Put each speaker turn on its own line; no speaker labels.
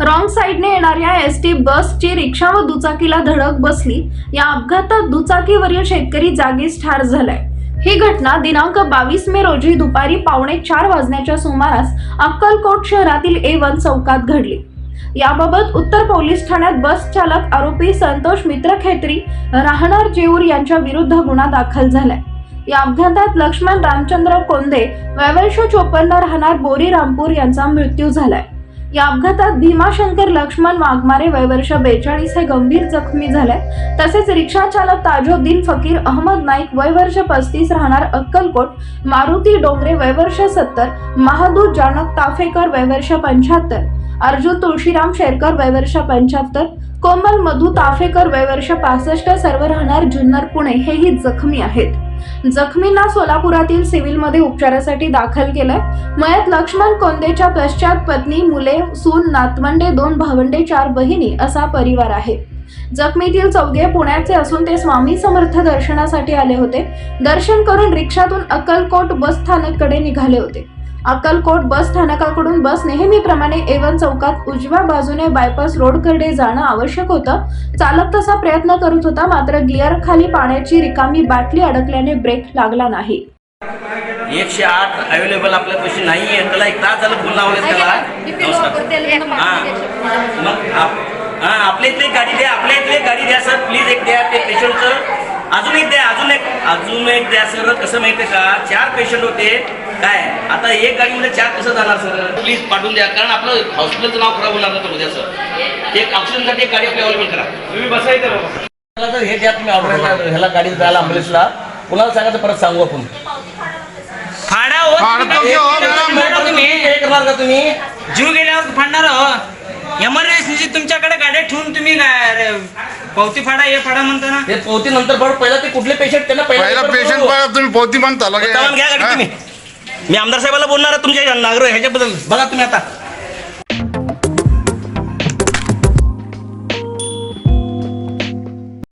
येणाऱ्या S T बसची रिक्षा व दुचाकीला धडक बसली. या अपघातात दुचाकीवरील शेतकरी जागीच ठार झालाय. ही घटना दिनांक बावीस मे रोजी दुपारी पावणे चार वाजण्याच्या सुमारास अक्कलकोट शहरातील ए वन चौकात घडली. याबाबत उत्तर पोलीस ठाण्यात बस चालक आरोपी संतोष मित्र खेत्री राहणार जेऊर यांच्या विरुद्ध गुन्हा दाखल झालाय. या अपघातात लक्ष्मण रामचंद्र कोंदे वैवंश चोपन्न राहणार बोरी रामपूर यांचा मृत्यू झालाय. या अपघातात भीमाशंकर लक्ष्मण वाघमारे वयवर्ष बेचाळीस हे गंभीर जखमी झाले. तसेच रिक्षा चालक ताजोद्दीन फकीर अहमद नाईक वयवर्ष पस्तीस राहणार अक्कलकोट मारुती डोंगरे वयवर्ष सत्तर महादूर जानक ताफेकर वयवर्ष पंच्याहत्तर अर्जुन तुळशीराम शेरकर वयवर्ष पंच्याहत्तर कोमल मधु ताफेकर वयवर्ष पासष्ट सर्व राहणार जुन्नर पुणे हेही जखमी आहेत. जखमींना सोलापुरातील सिव्हिलमध्ये उपचारासाठी दाखल केलंय. मयत लक्ष्मण कोंदेच्या पश्चात पत्नी मुले सून नातवंडे दोन भावंडे चार बहिणी असा परिवार आहे. जखमीतील चौघे पुण्याचे असून ते स्वामी समर्थ दर्शनासाठी आले होते. दर्शन करून रिक्षातून अक्कलकोट बस स्थानककडे निघाले होते. अक्कलकोट बस स्थानकाकडून बस नेहमीप्रमाणे एवन चौकात उजव्या बाजूने बायपास रोडकडे जाणं आवश्यक होतं. चालक तसा प्रयत्न करत होता मात्र गिअर खाली पाण्याची रिकामी बाटली अडकल्याने ब्रेक लागला नाही.
एकशे आठ अवेलेबल आपल्यापाशी नाही आहे त्याला एक तास झालं बोलणं आवडेल त्याला. हां. आपल्या इथली गाडी द्या आपल्या इथली गाडी द्या सर. प्लीज एक द्या ते पेशंटचं अजून एक द्या अजून एक अजून एक द्या सर. कसं माहिती का? चार पेशंट होते. काय? आता एक गाडीमध्ये चार कसं जाणार सर. प्लीज पाठवून द्या कारण आपलं हॉस्पिटलचं नाव खराब होणार नव्हतं उद्या सर एक ऑक्सिजनसाठी एक गाडी आपली अवेलेबल करा. तुम्ही बसायचं बाबा हे द्या तुम्ही ऑर्डर ह्याला गाडीत जायला ॲम्ब्युलन्सला कुणाला सांगायचं परत सांगू आपण.
फाडा हो
हो.
फाडा तुम्ही
हे. करणार का तुम्ही.
जीव गेल्यावर फाडणार हो. एमर्जन्सी तुमच्याकडे गाड्या ठेवून तुम्ही पावती फाडा हे फाडा म्हणता ना.
ते पोहती नंतर बरं पहिला ते कुठले पेशंट त्यांना
पहिला पेशंट. तुम्ही पोती म्हणता
घ्या गाडी
हा?
तुम्ही. मी आमदार साहेबाला बोलणार आहे तुमच्या नागरिक ह्याच्याबद्दल. बघा तुम्ही आता.